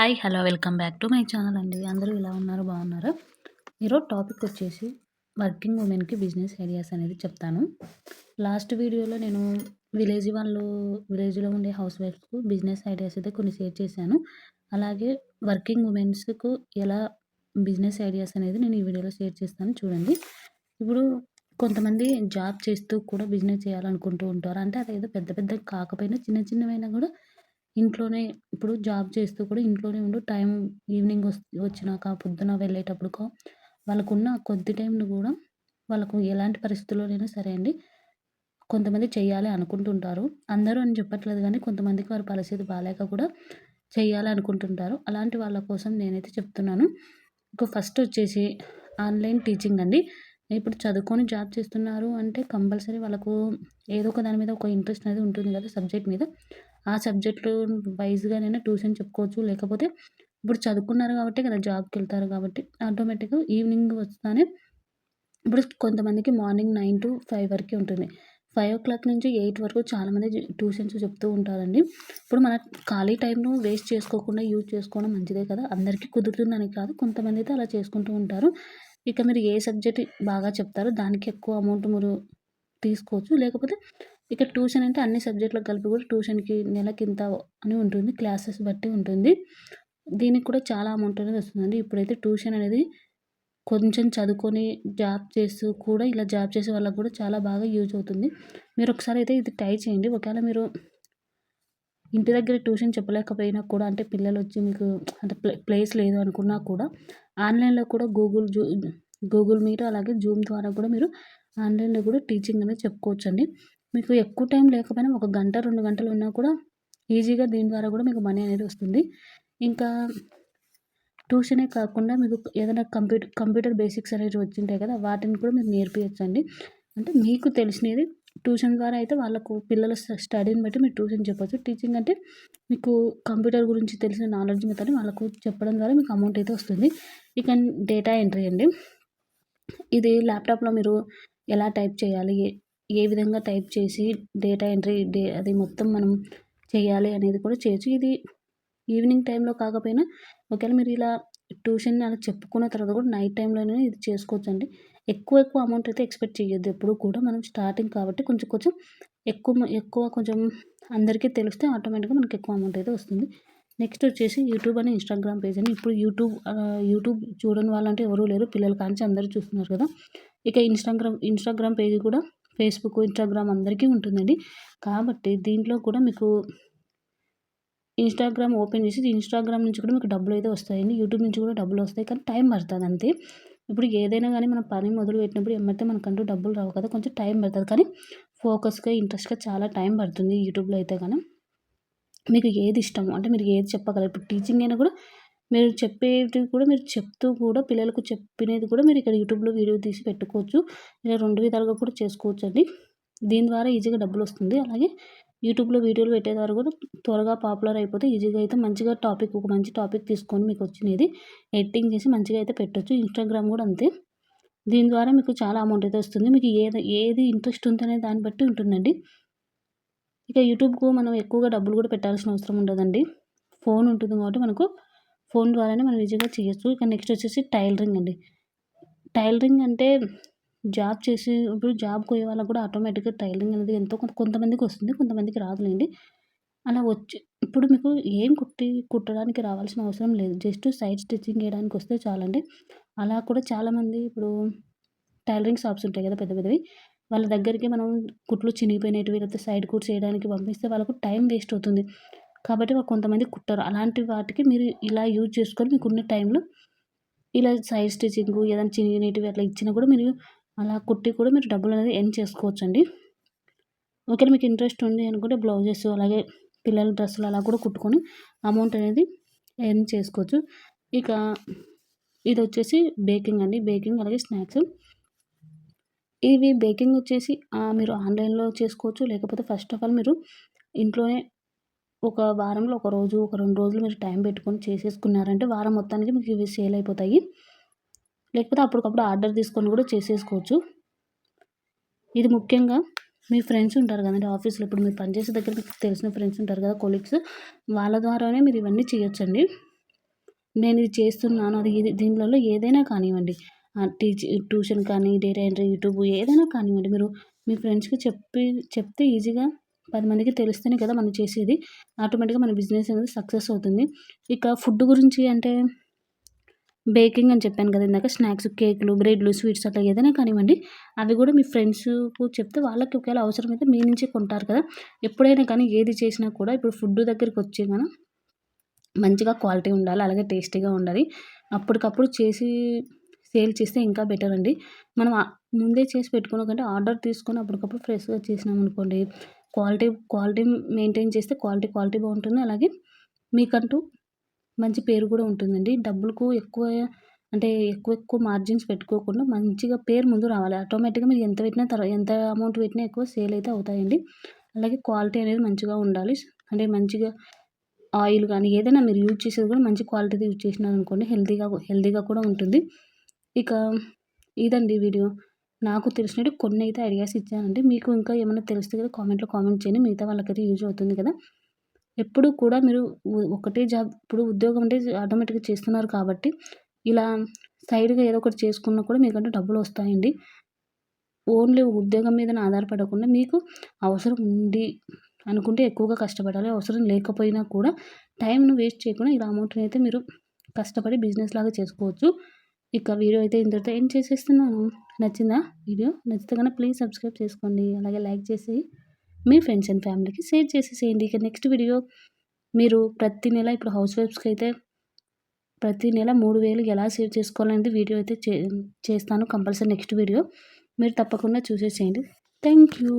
Hi hello welcome back to my channel అండి. అందరూ ఇలా ఉన్నారు? బాగున్నారు? ఈరోజు టాపిక్ వచ్చేసి వర్కింగ్ ఉమెన్కి బిజినెస్ ఐడియాస్ అనేది చెప్తాను. లాస్ట్ వీడియోలో నేను విలేజ్ వాళ్ళు విలేజ్లో ఉండే హౌస్ వైఫ్స్కు బిజినెస్ ఐడియాస్ అయితే కొన్ని షేర్ చేశాను. అలాగే వర్కింగ్ ఉమెన్స్కు ఎలా బిజినెస్ ఐడియాస్ అనేది నేను ఈ వీడియోలో షేర్ చేస్తాను. చూడండి. ఇప్పుడు కొంతమంది జాబ్ చేస్తూ కూడా బిజినెస్ చేయాలనుకుంటూ ఉంటారు. అంటే అదేదో పెద్ద పెద్ద కాకపోయినా చిన్న చిన్నవైనా కూడా ఇంట్లోనే ఇప్పుడు జాబ్ చేస్తూ కూడా ఇంట్లోనే ఉండు. టైం ఈవినింగ్ వచ్చినాక పొద్దున వెళ్ళేటప్పుడుకో వాళ్ళకున్న కొద్ది టైంను కూడా వాళ్ళకు ఎలాంటి పరిస్థితుల్లోనైనా సరే అండి కొంతమంది చేయాలి అనుకుంటుంటారు. అందరూ అని చెప్పట్లేదు కానీ కొంతమందికి వారి పరిస్థితి బాగాలేక కూడా చేయాలి అనుకుంటుంటారు. అలాంటి వాళ్ళ కోసం నేనైతే చెప్తున్నాను. ఇక ఫస్ట్ వచ్చేసి ఆన్లైన్ టీచింగ్ అండి. ఇప్పుడు చదువుకొని జాబ్ చేస్తున్నారు అంటే కంపల్సరీ వాళ్ళకు ఏదో ఒక దాని మీద ఒక ఇంట్రెస్ట్ అనేది ఉంటుంది కదా సబ్జెక్ట్ మీద. ఆ సబ్జెక్టు వైజ్గానైనా ట్యూషన్ చెప్పుకోవచ్చు. లేకపోతే ఇప్పుడు చదువుకున్నారు కాబట్టి కదా జాబ్కి వెళ్తారు కాబట్టి ఆటోమేటిక్గా ఈవినింగ్ వస్తానే ఇప్పుడు కొంతమందికి మార్నింగ్ నైన్ టు ఫైవ్ వరకే ఉంటుంది. ఫైవ్ ఓ క్లాక్ నుంచి ఎయిట్ వరకు చాలామంది ట్యూషన్స్ చెప్తూ ఉంటారండి. ఇప్పుడు మన ఖాళీ టైంను వేస్ట్ చేసుకోకుండా యూజ్ చేసుకోవడం మంచిదే కదా. అందరికీ కుదురుతుందని కాదు కొంతమంది అయితే అలా చేసుకుంటూ ఉంటారు. ఇక మీరు ఏ సబ్జెక్ట్ బాగా చెప్తారో దానికి ఎక్కువ అమౌంట్ మీరు తీసుకోవచ్చు. లేకపోతే ఇక ట్యూషన్ అంటే అన్ని సబ్జెక్టులకు కలిపి కూడా ట్యూషన్కి నెలకి ఇంత అని ఉంటుంది క్లాసెస్ బట్టి ఉంటుంది. దీనికి కూడా చాలా అమౌంట్ అనేది వస్తుందండి. ఇప్పుడైతే ట్యూషన్ అనేది కొంచెం చదువుకొని జాబ్ చేస్తూ కూడా ఇలా జాబ్ చేసే వాళ్ళకి కూడా చాలా బాగా యూజ్ అవుతుంది. మీరు ఒకసారి అయితే ఇది ట్రై చేయండి. ఒకవేళ మీరు ఇంటి దగ్గర ట్యూషన్ చెప్పలేకపోయినా కూడా అంటే పిల్లలు వచ్చి మీకు అంటే ప్లే ప్లేస్ లేదు అనుకున్నా కూడా ఆన్లైన్లో కూడా గూగుల్ జూ గూగుల్ మీట్ అలాగే జూమ్ ద్వారా కూడా మీరు ఆన్లైన్లో కూడా టీచింగ్ అనేది చెప్పుకోవచ్చండి. మీకు ఎక్కువ టైం లేకపోయినా ఒక గంట రెండు గంటలు ఉన్నా కూడా ఈజీగా దీని ద్వారా కూడా మీకు మనీ అనేది వస్తుంది. ఇంకా ట్యూషనే కాకుండా మీకు ఏదైనా కంప్యూటర్ కంప్యూటర్ బేసిక్స్ అనేవి వచ్చింటాయి కదా వాటిని కూడా మీరు నేర్పించండి అంటే మీకు తెలిసినది ట్యూషన్ ద్వారా అయితే వాళ్ళకు పిల్లల స్టడీని బట్టి మీరు ట్యూషన్ చెప్పచ్చు. టీచింగ్ అంటే మీకు కంప్యూటర్ గురించి తెలిసిన నాలెడ్జ్ మీద వాళ్ళకు చెప్పడం ద్వారా మీకు అమౌంట్ అయితే వస్తుంది. ఇక డేటా ఎంట్రీ అండి. ఇది ల్యాప్టాప్లో మీరు ఎలా టైప్ చేయాలి ఏ విధంగా టైప్ చేసి డేటా ఎంట్రీ డే అది మొత్తం మనం చేయాలి అనేది కూడా చేయొచ్చు. ఇది ఈవినింగ్ టైంలో కాకపోయినా ఒకవేళ మీరు ఇలా ట్యూషన్ అలా చెప్పుకున్న తర్వాత కూడా నైట్ టైంలోనే ఇది చేసుకోవచ్చు అండి ఎక్కువ ఎక్కువ అమౌంట్ అయితే ఎక్స్పెక్ట్ చేయొద్దు. ఎప్పుడు కూడా మనం స్టార్టింగ్ కాబట్టి కొంచెం కొంచెం ఎక్కువ ఎక్కువ కొంచెం అందరికీ తెలిస్తే ఆటోమేటిక్గా మనకి ఎక్కువ అమౌంట్ అయితే వస్తుంది. నెక్స్ట్ వచ్చేసి యూట్యూబ్ అని ఇన్స్టాగ్రామ్ పేజ్ అని ఇప్పుడు యూట్యూబ్ యూట్యూబ్ చూడని వాళ్ళంటే ఎవరూ లేరు. పిల్లలు కాంచి అందరూ చూస్తున్నారు కదా. ఇక ఇన్స్టాగ్రామ్ ఇన్స్టాగ్రామ్ పేజ్ కూడా ఫేస్బుక్ ఇన్స్టాగ్రామ్ అందరికీ ఉంటుందండి. కాబట్టి దీంట్లో కూడా మీకు ఇన్స్టాగ్రామ్ ఓపెన్ చేసి ఇన్స్టాగ్రామ్ నుంచి కూడా మీకు డబ్బులు అయితే వస్తాయండి. యూట్యూబ్ నుంచి కూడా డబ్బులు వస్తాయి. కానీ టైం పడుతుంది అంతే. ఇప్పుడు ఏదైనా కానీ మనం పని మొదలు పెట్టినప్పుడు ఏమైతే మనకంటూ డబ్బులు రావు కదా కొంచెం టైం పడుతుంది. కానీ ఫోకస్గా ఇంట్రెస్ట్గా చాలా టైం పడుతుంది యూట్యూబ్లో అయితే కానీ. మీకు ఏది ఇష్టమో అంటే మీరు ఏది చెప్పగలరు? ఇప్పుడు టీచింగ్ అయినా కూడా మీరు చెప్పేది కూడా మీరు చెప్తూ కూడా పిల్లలకు చెప్పినది కూడా మీరు ఇక్కడ యూట్యూబ్లో వీడియో తీసి పెట్టుకోవచ్చు. ఇలా రెండు విధాలుగా కూడా చేసుకోవచ్చు అండి దీని ద్వారా ఈజీగా డబ్బులు వస్తుంది. అలాగే యూట్యూబ్లో వీడియోలు పెట్టే ద్వారా కూడా త్వరగా పాపులర్ అయిపోతే ఈజీగా అయితే మంచిగా టాపిక్ ఒక మంచి టాపిక్ తీసుకొని మీకు వచ్చినది. ఎడిటింగ్ చేసి మంచిగా అయితే పెట్టచ్చు. ఇన్స్టాగ్రామ్ కూడా అంతే. దీని ద్వారా మీకు చాలా అమౌంట్ అయితే వస్తుంది. మీకు ఏది ఏది ఇంట్రెస్ట్ ఉందనే దాన్ని బట్టి ఉంటుందండి. ఇక యూట్యూబ్కు మనం ఎక్కువగా డబ్బులు కూడా పెట్టాల్సిన అవసరం ఉండదండి. ఫోన్ ఉంటుంది కాబట్టి మనకు ఫోన్ ద్వారానే మనం ఈజీగా చేయొచ్చు. ఇక నెక్స్ట్ వచ్చేసి టైలరింగ్ అండి. టైలరింగ్ అంటే జాబ్ చేసి ఇప్పుడు జాబ్ పోయే వాళ్ళకి కూడా ఆటోమేటిక్గా టైలరింగ్ అనేది ఎంతో కొంత కొంతమందికి వస్తుంది కొంతమందికి రాదులేండి. అలా వచ్చి ఇప్పుడు మీకు ఏం కుట్టి కుట్టడానికి రావాల్సిన అవసరం లేదు. జస్ట్ సైడ్ స్టిచ్చింగ్ వేయడానికి వస్తే చాలండి. అలా కూడా చాలామంది ఇప్పుడు టైలరింగ్ షాప్స్ ఉంటాయి కదా పెద్ద పెద్దవి. వాళ్ళ దగ్గరికి మనం కుట్లు చినిగిపోయినవి లేకపోతే సైడ్ కుట్స్ చేయడానికి పంపిస్తే వాళ్ళకు టైం వేస్ట్ అవుతుంది. కాబట్టి కొంతమంది కుట్టరు. అలాంటి వాటికి మీరు ఇలా యూజ్ చేసుకొని మీకున్న టైంలో ఇలా సైడ్ స్టిచ్చింగ్ ఏదైనా చినిగినవి అట్లా ఇచ్చినా కూడా మీరు అలా కుట్టి కూడా మీరు డబ్బులు అనేది ఎర్న్ చేసుకోవచ్చు అండి ఒకవేళ మీకు ఇంట్రెస్ట్ ఉంది అనుకుంటే బ్లౌజెస్ అలాగే పిల్లల డ్రెస్సులు అలా కూడా కుట్టుకొని అమౌంట్ అనేది ఎర్న్ చేసుకోవచ్చు. ఇక ఇది వచ్చేసి బేకింగ్ అండి. బేకింగ్ అలాగే స్నాక్స్. ఇవి బేకింగ్ వచ్చేసి మీరు ఆన్లైన్లో చేసుకోవచ్చు. లేకపోతే ఫస్ట్ ఆఫ్ ఆల్ మీరు ఇంట్లోనే ఒక వారంలో ఒక రోజు ఒక రెండు రోజులు మీరు టైం పెట్టుకొని చేసేసుకున్నారంటే వారం మొత్తానికి మీకు ఇవి సేల్ అయిపోతాయి. లేకపోతే అప్పటికప్పుడు ఆర్డర్ తీసుకొని కూడా చేసేసుకోవచ్చు. ఇది ముఖ్యంగా మీ ఫ్రెండ్స్ ఉంటారు కదండి ఆఫీస్లో. ఇప్పుడు మీరు పనిచేసే దగ్గర మీకు తెలిసిన ఫ్రెండ్స్ ఉంటారు కదా కొలీగ్స్. వాళ్ళ ద్వారానే మీరు ఇవన్నీ చేయొచ్చండి. నేను ఇది చేస్తున్నాను అది ఇది దీనిలో ఏదైనా కానివ్వండి. టీచ్ ట్యూషన్ కానీ డేటా ఎంట్రీ యూట్యూబ్ ఏదైనా కానివ్వండి. మీరు మీ ఫ్రెండ్స్కి చెప్పి చెప్తే ఈజీగా పది మందికి తెలిస్తేనే కదా మనం చేసేది. ఆటోమేటిక్గా మన బిజినెస్ అనేది సక్సెస్ అవుతుంది. ఇక ఫుడ్ గురించి అంటే బేకింగ్ అని చెప్పాను కదా ఇందాక. స్నాక్స్ కేకులు బ్రెడ్లు స్వీట్స్ అట్లా ఏదైనా కానివ్వండి. అవి కూడా మీ ఫ్రెండ్స్కు చెప్తే వాళ్ళకి ఒకవేళ అవసరమైతే మీ నుంచే కొంటారు కదా. ఎప్పుడైనా కానీ ఏది చేసినా కూడా ఇప్పుడు ఫుడ్ దగ్గరికి వచ్చి మనం మంచిగా క్వాలిటీ ఉండాలి అలాగే టేస్టీగా ఉండాలి. అప్పటికప్పుడు చేసి సేల్ చేస్తే ఇంకా బెటర్ అండి. మనం ముందే చేసి పెట్టుకున్న కంటే ఆర్డర్ తీసుకొని అప్పటికప్పుడు ఫ్రెష్గా చేసినాం అనుకోండి క్వాలిటీ క్వాలిటీ మెయింటైన్ చేస్తే క్వాలిటీ క్వాలిటీ బాగుంటుంది. అలాగే మీకంటూ మంచి పేరు కూడా ఉంటుందండి. డబ్బులకు ఎక్కువ అంటే ఎక్కువ ఎక్కువ మార్జిన్స్ పెట్టుకోకుండా మంచిగా పేరు ముందు రావాలి. ఆటోమేటిక్గా మీరు ఎంత పెట్టినా తర్వాత ఎంత అమౌంట్ పెట్టినా ఎక్కువ సేల్ అయితే అవుతాయండి. అలాగే క్వాలిటీ అనేది మంచిగా ఉండాలి. అంటే మంచిగా ఆయిల్ కానీ ఏదైనా మీరు యూజ్ చేసేది కూడా మంచి క్వాలిటీది యూజ్ చేసినారు అనుకోండి హెల్తీగా హెల్తీగా కూడా ఉంటుంది. ఇక ఇదండి వీడియో. నాకు తెలిసినట్టు కొన్ని అయితే ఐడియాస్ ఇచ్చానండి. మీకు ఇంకా ఏమైనా తెలిస్తే కదా కామెంట్లో కామెంట్ చేయండి. మిగతా వాళ్ళకైతే యూజ్ అవుతుంది కదా ఎప్పుడు కూడా మీరు ఒకటే జాబ్ ఇప్పుడు ఉద్యోగం అంటే ఆటోమేటిక్గా చేస్తున్నారు కాబట్టి ఇలా సైడ్గా ఏదో ఒకటి చేసుకున్నా కూడా మీకంటే డబ్బులు వస్తాయండి. ఓన్లీ ఉద్యోగం మీద ఆధారపడకుండా మీకు అవసరం ఉంది అనుకుంటే ఎక్కువగా కష్టపడాలి. అవసరం లేకపోయినా కూడా టైంను వేస్ట్ చేయకుండా ఇలా అమౌంట్ని అయితే మీరు కష్టపడి బిజినెస్ లాగా చేసుకోవచ్చు. ఇక వీడియో అయితే ఇంతటితో ఏం చేసేస్తున్నాను. నచ్చిందా వీడియో? నచ్చితే కనుక ప్లీజ్ సబ్స్క్రైబ్ చేసుకోండి. అలాగే లైక్ చేసి మీ ఫ్రెండ్స్ అండ్ ఫ్యామిలీకి షేర్ చేసేసేయండి. ఇక నెక్స్ట్ వీడియో మీరు ప్రతి నెల ఇప్పుడు హౌస్ వైఫ్స్కి అయితే ప్రతి నెల మూడు వేలు ఎలా సేవ్ చేసుకోవాలనేది వీడియో అయితే చే చేస్తాను. కంపల్సరీ నెక్స్ట్ వీడియో మీరు తప్పకుండా చూసేసేయండి. Thank you